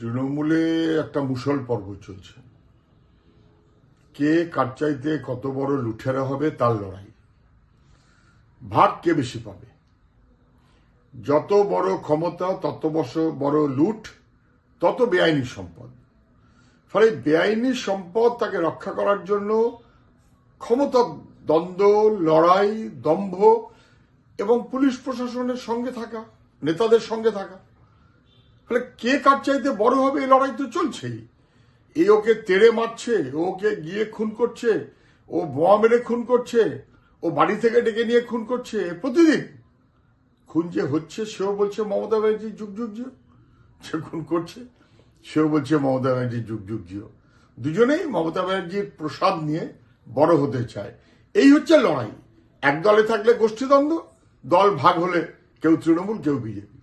তৃণমূলে একটা মুসল পর্ব চলছে। কে কার চাইতে কত বড় লুঠেরা হবে তার লড়াই। ভাগ কে বেশি পাবে? যত বড় ক্ষমতা, তত বড় বড় লুট, তত বেআইনি সম্পদ। ফলে বেআইনি সম্পদ তাকে রক্ষা করার জন্য ক্ষমতা দ্বন্দ্ব, লড়াই, দম্ভ এবং পুলিশ প্রশাসনের সঙ্গে থাকা, নেতাদের সঙ্গে থাকা ফলে কে কার চাইতে বড় হবে? এই লড়াই তো চলছেই। এ ওকে তেড়ে মারছে ওকে গিয়ে খুন করছে, ও বোমা মেরে খুন করছে, ও বাড়ি থেকে ডেকে নিয়ে খুন করছে, প্রতিদিন। খুন যে হচ্ছে, সেও বলছে, মমতা ব্যানার্জি, যুগ যুগ জিও সে খুন করছে, সেও বলছে, মমতা ব্যানার্জি, যুগ যুগ জিও দুজনেই মমতা ব্যানার্জির প্রসাদ নিয়ে বড় হতে চায়। এই হচ্ছে লড়াই। এক দলে থাকলে গোষ্ঠীদ্বন্দ্ব, দল ভাগ হলে কেউ তৃণমূল, কেউ বিজেপি।